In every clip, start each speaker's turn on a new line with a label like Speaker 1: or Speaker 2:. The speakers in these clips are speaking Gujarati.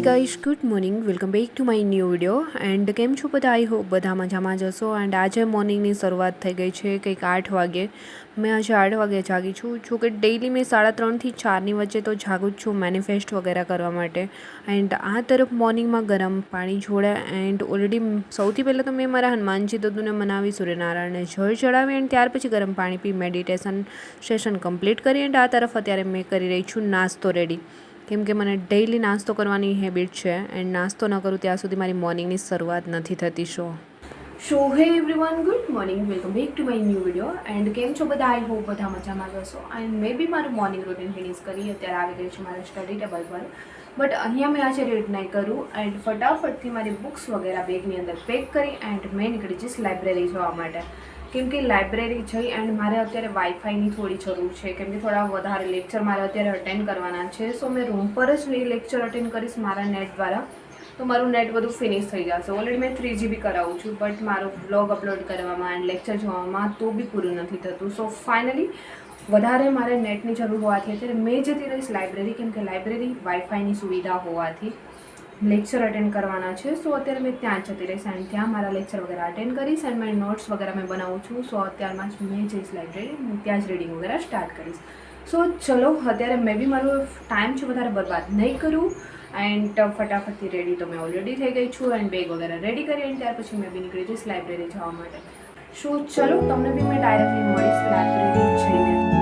Speaker 1: Guys good morning welcome back to my new video and કેમ છો બધા? આઈ હોપ બધા મજામાં જશો એન્ડ આજે મોર્નિંગની શરૂઆત થઈ ગઈ છે, કંઈક આઠ વાગે. મેં આજે આઠ વાગે જાગી છું. જો કે ડેઈલી મેં સાડા ત્રણથી ચારની વચ્ચે તો જાગું જ છું મેનિફેસ્ટ વગેરે કરવા માટે. એન્ડ આ તરફ મોર્નિંગમાં ગરમ પાણી જોડે એન્ડ ઓલરેડી સૌથી પહેલાં તો મેં મારા હનુમાનજી દદુને મનાવી સૂર્યનારાયણને જળ ચડાવી એન્ડ ત્યાર પછી ગરમ પાણી પી મેડિટેશન સેશન કમ્પ્લીટ કરી. એન્ડ આ તરફ અત્યારે મેં કરી રહી છું નાસ્તો રેડી કેમ કે મને ડેઈલી નાસ્તો કરવાની હેબિટ છે એન્ડ નાસ્તો ન કરું ત્યાં સુધી મારી મોર્નિંગની શરૂઆત નથી થતી show so hey everyone good morning welcome back to my new video and કેમ છો બધા? આઈ હોપ બધા મજામાં જશો એન્ડ મે બી મારું મોર્નિંગ રૂટીન ફિનિશ કરી. અત્યારે આવી ગઈ છે મારા સ્ટડી ટેબલ પર. બટ અહીંયા મેં આજે રીડ નહીં કરું. એન્ડ ફટાફટથી મારી બુક્સ વગેરે બેગની અંદર પેક કરી. એન્ડ મેં નીકળી જઈશ લાઇબ્રેરી જવા માટે. કેમ કે લાઇબ્રેરી જઈ એન્ડ મારે અત્યારે વાઈફાઈની થોડી જરૂર છે. કેમ કે થોડા વધારે લેક્ચર મારે અત્યારે અટેન્ડ કરવાના છે. સો મેં રૂમ પર જ લેક્ચર અટેન્ડ કરીશ મારા નેટ દ્વારા. તો મારું નેટ બધું ફિનિશ થઈ જશે. ઓલરેડી મેં થ્રી જીબી કરાવું છું બટ મારું બ્લોગ અપલોડ કરવામાં એન્ડ લેક્ચર જોવામાં તો બી પૂરું નથી થતું. સો ફાઇનલી વધારે મારે નેટની જરૂર હોવાથી અત્યારે મેં જતી રહીશ લાઇબ્રેરી કેમ કે લાઇબ્રેરી વાઈફાઈની સુવિધા હોવાથી લેક્ચર અટેન્ડ કરવાના છે. સો અત્યારે મેં ત્યાં જતી રહીશ એન્ડ ત્યાં મારા લેક્ચર વગેરે અટેન્ડ કરીશ એન્ડ મારી નોટ્સ વગેરે મેં બનાવું છું. સો અત્યારમાં જ મેં જઈશ લાઇબ્રેરી ત્યાં જ રીડિંગ વગેરે સ્ટાર્ટ કરીશ. સો ચલો, અત્યારે મેં બી મારો ટાઈમ છે વધારે બરબાદ નહીં કરું. એન્ડ ફટાફટથી રેડી તો મેં ઓલરેડી થઈ ગઈ છું એન્ડ બેગ વગેરે રેડી કરી એન્ડ ત્યાર પછી મેં બી નીકળી જઈશ લાઇબ્રેરી જવા માટે. સો ચલો, તમને બી મેં ડાયરેક્ટલી મળીશ લાઇબ્રેરી જઈને.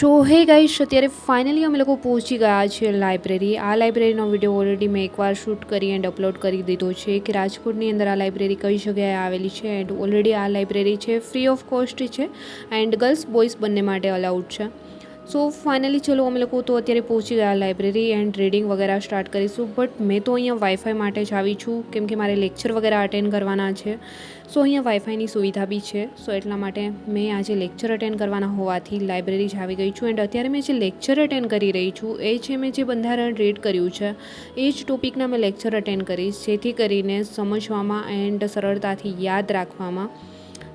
Speaker 1: સો હે ગાઈશ અત્યારે ફાઇનલી અમે લોકો પહોંચી ગયા છીએ લાઇબ્રેરી આ લાઇબ્રેરીનો વીડિયો ઓલરેડી મેં એકવાર શૂટ કરી એન્ડ અપલોડ કરી દીધો છે કે રાજકોટની અંદર આ લાઇબ્રેરી કઈ જગ્યાએ આવેલી છે એન્ડ ઓલરેડી આ લાઇબ્રેરી છે ફ્રી ઓફ કોસ્ટ છે એન્ડ ગર્લ્સ બોયઝ બંને માટે અલાઉડ છે. સો ફાઇનલી ચલો, અમે લોકો તો અત્યારે પહોંચી ગયા લાઇબ્રેરી એન્ડ રીડિંગ વગેરે સ્ટાર્ટ કરીશું. બટ મેં તો અહીંયા વાઈફાઈ માટે જ આવી છું, કેમ કે મારે લેક્ચર વગેરે અટેન્ડ કરવાના છે. સો અહીંયા વાઈફાઈની સુવિધા બી છે. સો એટલા માટે મેં આજે લેક્ચર અટેન્ડ કરવાના હોવાથી લાઇબ્રેરી જ આવી ગઈ છું. એન્ડ અત્યારે મેં જે લેક્ચર અટેન્ડ કરી રહી છું, એ છે મેં જે બંધારણ રીડ કર્યું છે, એ જ ટોપિકના મેં લેક્ચર અટેન્ડ કરીશ, જેથી કરીને સમજવામાં એન્ડ સરળતાથી યાદ રાખવામાં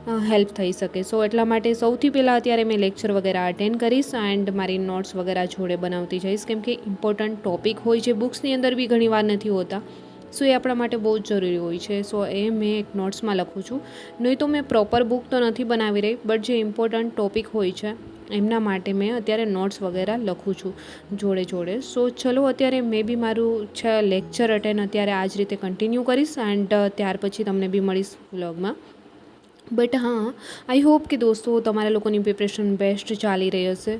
Speaker 1: હેલ્પ થઈ શકે. સો એટલા માટે સૌથી પહેલાં અત્યારે મેં લેક્ચર વગેરે અટેન્ડ કરીશ એન્ડ મારી નોટ્સ વગેરે જોડે બનાવતી જઈશ. કેમ કે ઇમ્પોર્ટન્ટ ટોપિક હોય છે બુક્સની અંદર બી ઘણી વાર નથી હોતા. સો એ આપણા માટે બહુ જ જરૂરી હોય છે. સો એ મેં એક નોટ્સમાં લખું છું. નહીં તો મેં પ્રોપર બુક તો નથી બનાવી રહી બટ જે ઇમ્પોર્ટન્ટ ટોપિક હોય છે, એમના માટે મેં અત્યારે નોટ્સ વગેરે લખું છું જોડે જોડે. સો ચલો અત્યારે મેં બી મારું છે લેક્ચર અટેન્ડ અત્યારે આ જ રીતે કન્ટિન્યુ કરીશ એન્ડ ત્યાર પછી તમને બી મળીશ વ્લોગમાં બટ હા આઈ હોપ કે દોસ્તો તમારા લોકોની પ્રિપરેશન બેસ્ટ ચાલી રહી હશે.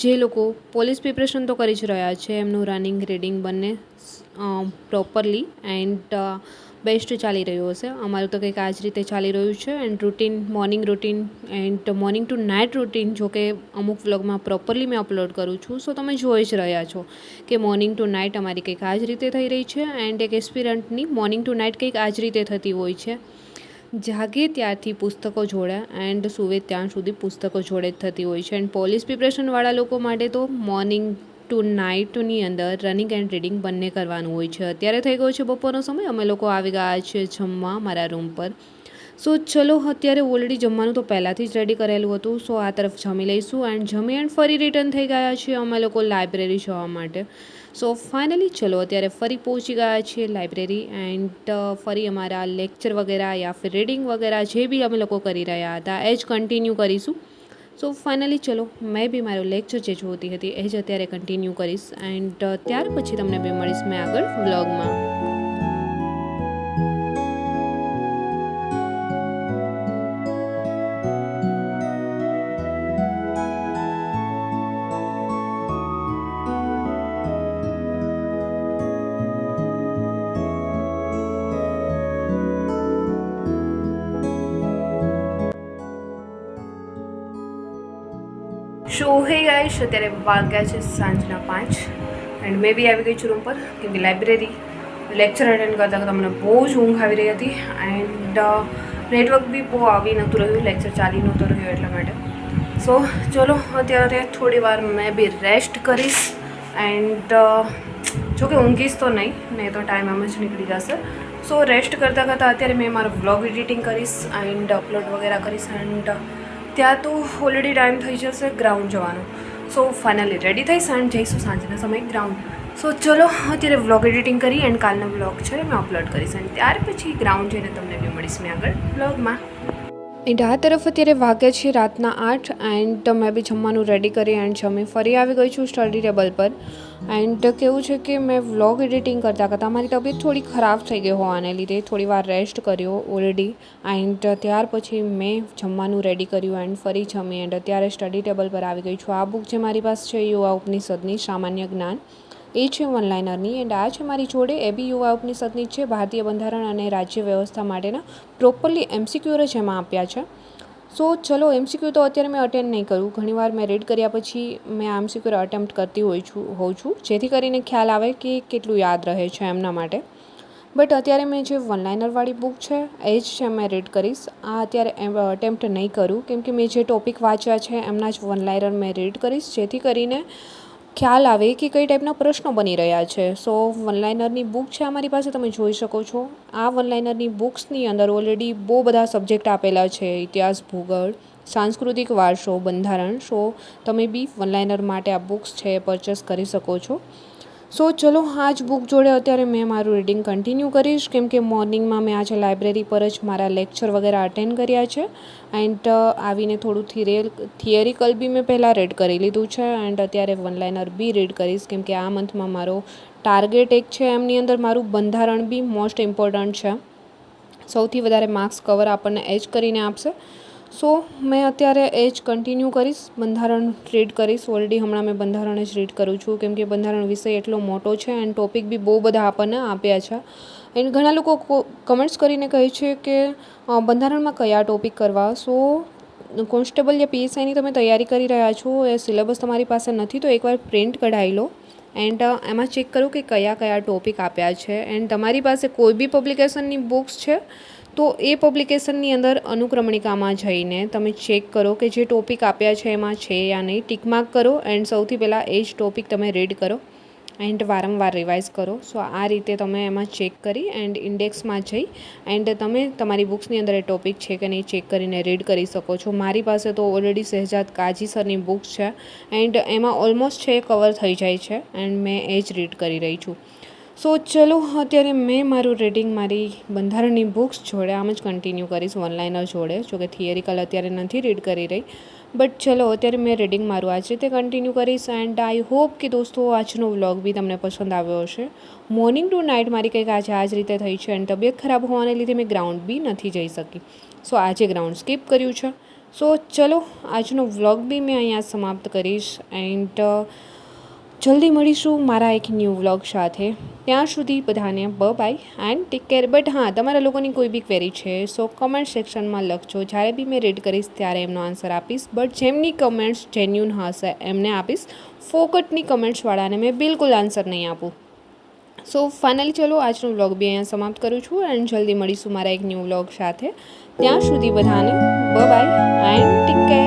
Speaker 1: જે લોકો પોલીસ પ્રિપરેશન તો કરી જ રહ્યા છે, એમનું રનિંગ રીડિંગ બંને પ્રોપરલી એન્ડ બેસ્ટ ચાલી રહ્યું હશે. અમારું તો કંઈક આ જ રીતે ચાલી રહ્યું છે and routine morning routine and morning to night routine જો કે અમુક વ્લોગમાં પ્રોપરલી મેં અપલોડ કરું છું. સો તમે જોઈ જ રહ્યા છો કે મોર્નિંગ ટુ નાઇટ અમારી કંઈક આ જ રીતે થઈ રહી છે એન્ડ એક એસ્પિરન્ટની મોર્નિંગ ટુ નાઇટ કંઈક આ જ રીતે થતી હોય છે. જાગે ત્યારથી પુસ્તકો જોડ્યા એન્ડ સુવે ત્યાં સુધી પુસ્તકો જોડે જ થતી હોય છે. એન્ડ પોલીસ પ્રિપરેશનવાળા લોકો માટે તો મોર્નિંગ ટુ નાઇટની અંદર રનિંગ એન્ડ રીડિંગ બંને કરવાનું હોય છે. અત્યારે થઈ ગયો છે બપોરનો સમય. અમે લોકો આવી ગયા છીએ જમવા મારા રૂમ પર. સો ચલો, અત્યારે ઓલરેડી જમવાનું તો પહેલાંથી જ રેડી કરેલું હતું. સો આ તરફ જમી લઈશું એન્ડ જમી એન્ડ ફરી રિટર્ન થઈ ગયા છીએ અમે લોકો લાઇબ્રેરી જવા માટે. સો ફાઇનલી ચલો, અત્યારે ફરી પહોંચી ગયા છીએ લાઇબ્રેરી એન્ડ ફરી અમારા લેક્ચર વગેરે યા ફિર રીડિંગ વગેરે જે બી અમે લોકો કરી રહ્યા હતા, એ જ કન્ટિન્યુ કરીશું. સો ફાઇનલી ચલો, મેં બી મારો લેક્ચર જે જોતી હતી, એ જ અત્યારે કન્ટિન્યુ કરીશ. એન્ડ ત્યાર પછી તમને બી મળીશ મેં આગળ વ્લોગમાં શો હે ગાઈશ અત્યારે વાગ્યા છે સાંજના પાંચ. એન્ડ મેં બી આવી ગઈ છું રૂમ પર, કેમ કે લાઇબ્રેરી લેક્ચર અટેન્ડ કરતા કરતાં મને બહુ જ ઊંઘ આવી રહી હતી. એન્ડ નેટવર્ક બી બહુ આવી નહોતું રહ્યું લેક્ચર ચાલી નહોતું રહ્યું એટલા માટે. સો ચલો, અત્યારે થોડી વાર મેં બી રેસ્ટ કરીશ. એન્ડ જોકે ઊંઘીશ તો નહીં નહીં તો ટાઈમ એમ જ નીકળી જશે. સો રેસ્ટ કરતાં કરતાં અત્યારે મેં મારો વ્લોગ એડિટિંગ કરીશ એન્ડ અપલોડ વગેરે કરીશ. એન્ડ ત્યાં તો ઓલરેડી ટાઈમ થઈ જશે ગ્રાઉન્ડ જવાનો. સો ફાઇનલી રેડી થઈશ અને જઈશું સાંજના સમયે ગ્રાઉન્ડ સો ચલો, અત્યારે વ્લોગ એડિટિંગ કરી એન્ડ કાલનો વ્લોગ છે મેં અપલોડ કરીશ. અને ત્યાર પછી ગ્રાઉન્ડ જઈને તમને બી મળીશ મેં આગળ વ્લોગમાં એન્ડ આ તરફ અત્યારે વાગે છે રાતના આઠ એન્ડ મેં બી જમવાનું રેડી કરી એન્ડ જમી ફરી આવી ગઈ છું સ્ટડી ટેબલ પર. એન્ડ કેવું છે કે મેં વ્લોગ એડિટિંગ કરતાં કરતાં મારી તબિયત થોડી ખરાબ થઈ ગઈ હોવાને લીધે થોડી વાર રેસ્ટ કર્યો ઓલરેડી એન્ડ ત્યાર પછી મેં જમવાનું રેડી કર્યું એન્ડ ફરી જમી. એન્ડ અત્યારે સ્ટડી ટેબલ પર આવી ગઈ છું. આ બુક જે મારી પાસે છે યુવા ઉપનિષદની સામાન્ય જ્ઞાન. એ છે વનલાઇનરની એન્ડ આ છે મારી જોડે એ બી યુવા ઉપનિષદની છે, ભારતીય બંધારણ અને રાજ્ય વ્યવસ્થા માટેના પ્રોપરલી એમસીક્યુ જ એમાં આપ્યા છે. સો ચલો એમસીક્યુ તો અત્યારે મેં અટેન્ડ નહીં કરું ઘણીવાર મેં રીડ કર્યા પછી મેં એમસીક્યુ અટેમ્પ્ટ કરતી હોઉં છું હોઉં છું. જેથી કરીને ખ્યાલ આવે કે કેટલું યાદ રહે છે એમના માટે. બટ અત્યારે મેં જે વનલાઇનરવાળી બુક છે, એ જ છે મેં રીડ કરીશ. આ અત્યારે એમ અટેમ્પ્ટ નહીં કરું. કેમ કે મેં જે ટોપિક વાંચ્યા છે, એમના જ વનલાઇનર મેં રીડ કરીશ. જેથી કરીને ખ્યાલ આવે કે કઈ ટાઈપના પ્રશ્નો બની રહ્યા છે. સો વનલાઇનરની બુક છે અમારી પાસે, તમે જોઈ શકો છો. આ વનલાઇનરની બુક્સની અંદર ઓલરેડી બહુ બધા સબ્જેક્ટ આપેલા છે. ઇતિહાસ, ભૂગોળ, સાંસ્કૃતિક વારસો, બંધારણ. સો તમે બી વનલાઇનર માટે આ બુક્સ છે એ પરચેસ કરી શકો છો. સો ચલો, આ જ બુક જોડે અત્યારે મેં મારું રીડિંગ કન્ટિન્યુ કરીશ. કેમ કે મોર્નિંગમાં મેં આજે લાઇબ્રેરી પર જ મારા લેક્ચર વગેરે અટેન્ડ કર્યા છે. એન્ડ આવીને થોડું થિયરિયલ થિયરિકલ બી મેં પહેલાં રેડ કરી લીધું છે. એન્ડ અત્યારે વનલાઇનર બી રીડ કરીશ. કેમ કે આ મંથમાં મારો ટાર્ગેટ એક છે. એમની અંદર મારું બંધારણ બી મોસ્ટ ઇમ્પોર્ટન્ટ છે. સૌથી વધારે માર્ક્સ કવર આપણને એજ કરીને આપશે. સો મેં અત્યારે એ જ કન્ટિન્યુ કરીશ. બંધારણ રીડ કરીશ. ઓલરેડી હમણાં મેં બંધારણ જ રીડ કરું છું. કેમ કે બંધારણ વિષય એટલો મોટો છે એન્ડ ટોપિક બી બહુ બધા આપણને આપ્યા છે. એન્ડ ઘણા લોકો કમેન્ટ્સ કરીને કહે છે કે બંધારણમાં કયા ટોપિક કરવા? સો કોન્સ્ટેબલ યા પીએસઆઈની તમે તૈયારી કરી રહ્યા છો. એ સિલેબસ તમારી પાસે નથી, તો એકવાર પ્રિન્ટ કઢાવી લો. એન્ડ એમાં ચેક કરો કે કયા કયા ટોપિક આપ્યા છે. એન્ડ તમારી પાસે કોઈ બી પબ્લિકેશનની બુક્સ છે તો એ પબ્લિકેશનની અંદર અનુક્રમણિકામાં જઈને તમે ચેક કરો કે જે ટોપિક આપ્યા છે એમાં છે યા નહીં. ટિકમાર્ક કરો એન્ડ સૌથી પહેલાં એ જ ટોપિક તમે રીડ કરો એન્ડ વારંવાર રિવાઇઝ કરો. સો આ રીતે તમે એમાં ચેક કરી એન્ડ ઇન્ડેક્સમાં જઈ એન્ડ તમે તમારી બુક્સની અંદર એ ટોપિક છે કે નહીં ચેક કરીને રીડ કરી શકો છો. મારી પાસે તો ઓલરેડી શહેજાદ કાજી સરની બુક્સ છે એન્ડ એમાં ઓલમોસ્ટ છે કવર થઈ જાય છે એન્ડ મેં એ જ રીડ કરી રહી છું. સો ચલો, અત્યારે મેં મારું રીડિંગ મારી બંધારણની બુક્સ જોડે, આમ જ કન્ટિન્યુ કરીશ ઓનલાઈનર જોડે જોકે થિયરિકલ અત્યારે નથી રીડ કરી રહી. બટ ચલો, અત્યારે મેં રીડિંગ મારું આજ રીતે કન્ટિન્યુ કરીશ એન્ડ આઈ હોપ કે દોસ્તો, આજનો વ્લોગ બી તમને પસંદ આવ્યો હશે. મોર્નિંગ ટુ નાઇટ મારી કંઈક આજે આ જ રીતે થઈ છે એન્ડ તબિયત ખરાબ હોવાને લીધે મેં ગ્રાઉન્ડ બી નથી જઈ શકી. સો આજે ગ્રાઉન્ડ સ્કીપ કર્યું છે. સો ચલો, આજનો વ્લોગ બી મેં અહીંયા સમાપ્ત કરીશ એન્ડ જલ્દી મળીશું મારા એક ન્યૂ વ્લોગ સાથે. ત્યાં સુધી બધાને બ bye and take care but હા, તમારા લોકોની કોઈ બી ક્વેરી છે સો કમેન્ટ સેક્શનમાં લખજો. જ્યારે બી મેં રીડ કરીશ, ત્યારે એમનો આન્સર આપીશ. બટ જેમની કમેન્ટ્સ જેન્યુન હશે, એમને આપીશ. ફોકટની કમેન્ટ્સવાળાને મેં બિલકુલ આન્સર નહીં આપું. સો ફાઇનલી ચલો, આજનો વ્લોગ બી અહીંયા સમાપ્ત કરું છું એન્ડ જલ્દી મળીશું મારા એક ન્યૂ વ્લોગ સાથે. ત્યાં સુધી બધાને બ બાય એન્ડ ટેક કેર